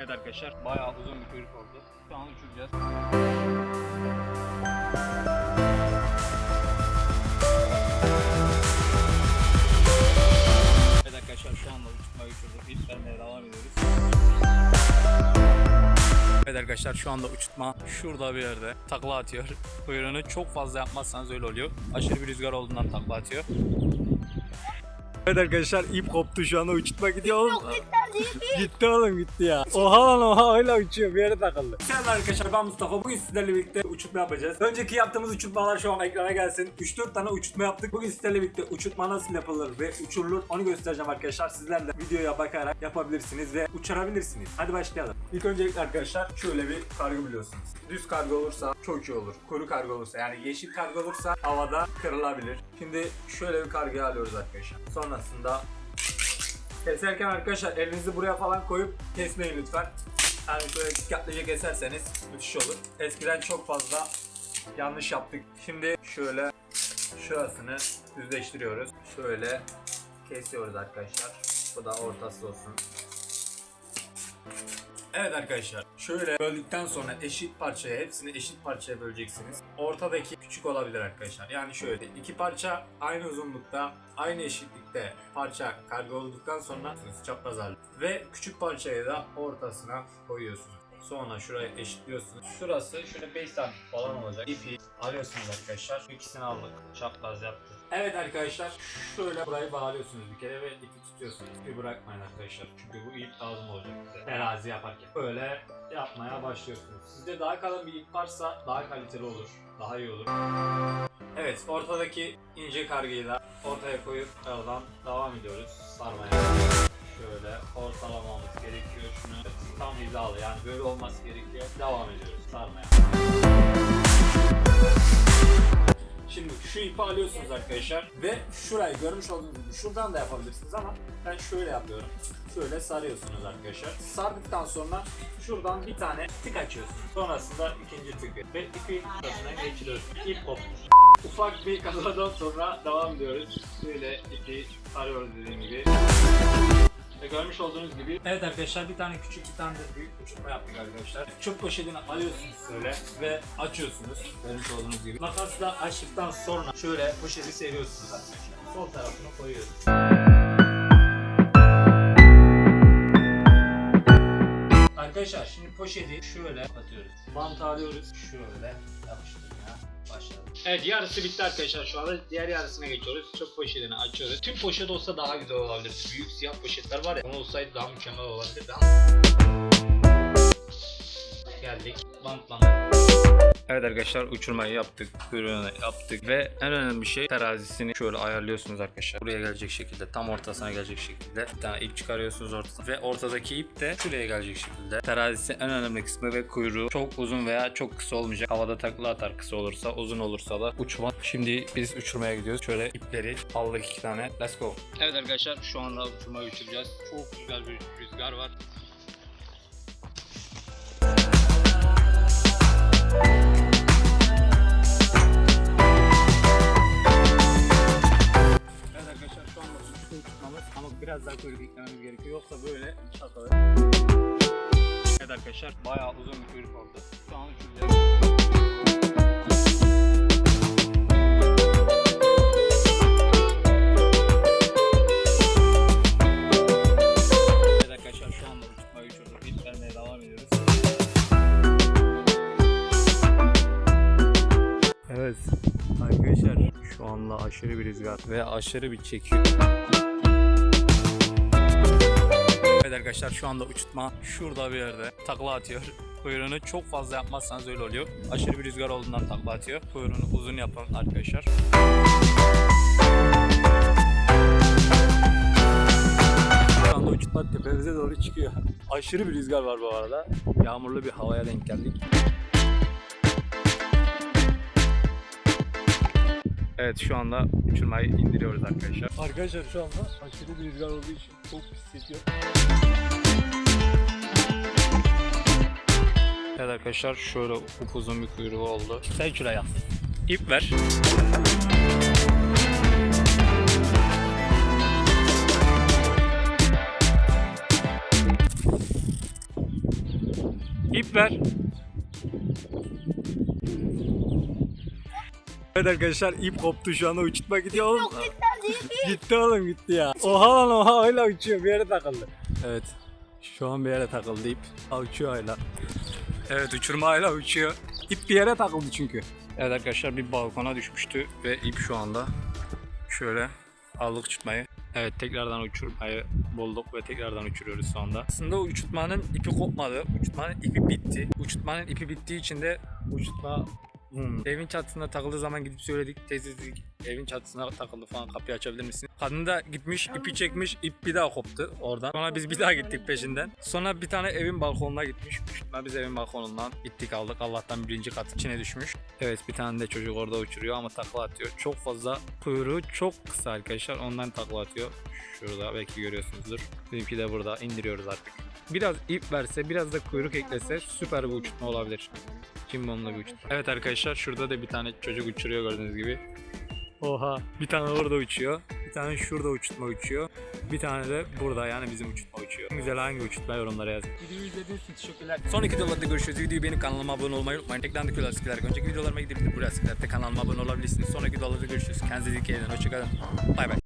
Evet arkadaşlar bayağı uzun bir kuyruk oldu. Şu an uçuracağız. Evet arkadaşlar şu anda uçurmayı uçurduk. Vermeye devam ediyoruz. Evet arkadaşlar şu anda uçurtma şurada bir yerde takla atıyor. Kuyruğunu çok fazla yapmazsanız öyle oluyor. Aşırı bir rüzgar olduğundan takla atıyor. Evet arkadaşlar ip koptu şu anda uçurtma gidiyor oğlum. gitti oğlum gitti ya. Oha lan oha öyle uçuyor bir yere takıldı. Selam arkadaşlar ben Mustafa. Bugün sizlerle birlikte uçurtma yapacağız. Önceki yaptığımız uçurtmalar şu an ekrana gelsin. 3-4 tane uçurtma yaptık. Bugün sizlerle birlikte uçurtma nasıl yapılır ve uçurulur onu göstereceğim arkadaşlar. Sizler de videoya bakarak yapabilirsiniz ve uçurabilirsiniz. Hadi başlayalım. İlk öncelikle arkadaşlar şöyle bir kargo biliyorsunuz. Düz kargo olursa çok iyi olur. Kuru kargo olursa yani yeşil kargo olursa havada kırılabilir. Şimdi şöyle bir kargo alıyoruz arkadaşlar. Sonrasında Keserken arkadaşlar elinizi buraya falan koyup kesmeyin lütfen. Yani şöyle dikkatlice keserseniz müthiş olur. Eskiden çok fazla yanlış yaptık. Şimdi şöyle şurasını düzleştiriyoruz. Şöyle kesiyoruz arkadaşlar. Bu da ortası olsun. Evet arkadaşlar şöyle böldükten sonra eşit parçaya hepsini eşit parçaya böleceksiniz. Ortadaki küçük olabilir arkadaşlar. Yani şöyle iki parça aynı uzunlukta aynı eşitlikte parça kargo olduktan sonra çapraz halde. Ve küçük parçayı da ortasına koyuyorsunuz. Sonra şuraya eşitliyorsunuz. Şurası şöyle 5 santim falan olacak. İpi alıyorsunuz arkadaşlar. İkisini aldık. Çapraz yaptık. Evet arkadaşlar şöyle burayı bağlıyorsunuz bir kere ve ipi tutuyorsunuz. İpi bırakmayın arkadaşlar. Çünkü bu ip lazım olacak bize. Terazi yaparken. Böyle yapmaya başlıyorsunuz. Sizde daha kalın bir ip varsa daha kaliteli olur. Daha iyi olur. Evet ortadaki ince kargıyı da ortaya koyup oradan devam ediyoruz sarmaya. Şöyle ortalamamız gerekiyor şunu tam hizalı yani böyle olması gerekiyor. Devam ediyoruz sarmaya. Şimdi şu ipi alıyorsunuz arkadaşlar ve şurayı görmüş olduğunuz gibi şuradan da yapabilirsiniz ama ben şöyle yapıyorum. Şöyle sarıyorsunuz arkadaşlar. Sardıktan sonra şuradan bir tane tık açıyorsunuz. Sonrasında ikinci tıkı ve ipin arasına geçiriyorsunuz. İp koptu. Ufak bir kazadan sonra devam ediyoruz. Şöyle ipi sarıyoruz dediğim gibi. Ve görmüş olduğunuz gibi Evet arkadaşlar bir tane küçük bir tane de büyük uçurma yaptık arkadaşlar. Çöp poşetini alıyorsunuz böyle ve açıyorsunuz. Görmüş olduğunuz gibi. Makasla açtıktan sonra şöyle poşeti seriyorsunuz arkadaşlar. Sol tarafını koyuyoruz. Arkadaşlar şimdi poşeti şöyle atıyoruz. Bant alıyoruz. Şöyle yapıştırmaya başladık. Evet yarısı bitti arkadaşlar şu anda. Diğer yarısına geçiyoruz. Çöp poşetini açıyoruz. Tüm poşet olsa daha güzel olabilir. Büyük siyah poşetler var ya. Onun olsaydı daha mükemmel olabilirdi ama. Geldik. Bantlamak. Evet arkadaşlar uçurmayı yaptık, kuyruğunu yaptık ve en önemli şey terazisini şöyle ayarlıyorsunuz arkadaşlar. Buraya gelecek şekilde, tam ortasına gelecek şekilde bir tane ip çıkarıyorsunuz ortasına ve ortadaki ip de şuraya gelecek şekilde. Terazisi en önemli kısmı ve kuyruğu çok uzun veya çok kısa olmayacak. Havada takla atar kısa olursa, uzun olursa da uçma. Şimdi biz uçurmaya gidiyoruz. Şöyle ipleri aldık iki tane. Let's go. Evet arkadaşlar şu anda uçurmayı uçuracağız. Çok güzel bir rüzgar var. Kuyruk eklememiz gerekiyor yoksa böyle çakalır. Evet arkadaşlar bayağı uzun bir kuyruk oldu. Şu an uçuracağız. Evet arkadaşlar şu anda aşırı bir rüzgar ve aşırı bir çekiyor. Arkadaşlar şu anda uçurtma şurada bir yerde takla atıyor. Kuyruğunu çok fazla yapmazsanız öyle oluyor. Aşırı bir rüzgar olduğundan takla atıyor. Kuyruğunu uzun yapın arkadaşlar. Şu anda uçurtma tepemize doğru çıkıyor. Aşırı bir rüzgar var bu arada. Yağmurlu bir havaya denk geldik. Evet şu anda uçurmayı indiriyoruz arkadaşlar. Arkadaşlar şu anda aşırı bir rüzgar olduğu için çok hissediyorum. Evet arkadaşlar şöyle upuzun bir kuyruğu oldu. Sen şuraya. İp ver. İp ver. Evet arkadaşlar ip koptu şu anda uçurtma gidiyor oğlum. gitti oğlum gitti ya. Oha lan oha öyle uçuyor bir yere takıldı. Evet. Şu an bir yere takıldı ip. Ha, uçuyor hala. Evet uçurma hala uçuyor. İp bir yere takıldı çünkü. Evet arkadaşlar bir balkona düşmüştü ve ip şu anda şöyle aldık uçurtmayı. Evet tekrardan uçurmayı bulduk ve tekrardan uçuruyoruz şu anda. Aslında uçurtmanın ipi kopmadı. Uçurtmanın ipi bitti. Uçurtmanın ipi bittiği için de uçurtma Hmm. Evin çatısına takıldığı zaman gidip söyledik. Teyze dedik evin çatısına takıldı falan kapıyı açabilir misin? Kadın da gitmiş ipi çekmiş ip bir daha koptu oradan. Sonra biz bir daha gittik peşinden. Sonra bir tane evin balkonuna gitmiş. Uçurtma biz evin balkonundan gittik aldık. Allah'tan birinci kat içine düşmüş. Evet bir tane de çocuk orada uçuruyor ama takla atıyor. Çok fazla kuyruğu çok kısa arkadaşlar ondan takla atıyor. Şurada belki görüyorsunuzdur. Bizimki de burada indiriyoruz artık. Biraz ip verse biraz da kuyruk eklese süper bir uçurtma olabilir. Cimbomlu bir uçurtma. Evet arkadaşlar şurada da bir tane çocuk uçuruyor gördüğünüz gibi. Oha. Bir tane orada uçuyor. Bir tane şurada uçurtma uçuyor. Bir tane de burada yani bizim uçurtma uçuyor. Güzel hangi uçurtma yorumlara yazın. Videoyu izlediğiniz için teşekkürler. Sonraki videolarda görüşürüz. Videoyu beğenip kanalıma abone olmayı unutmayın. Ekrandaki lastikler. Önceki videolarıma gidip buraya lastiklerle kanalıma abone olabilirsiniz. Sonraki videolarda görüşürüz. Kendinize dikkat edin. Hoşçakalın. Bay bay.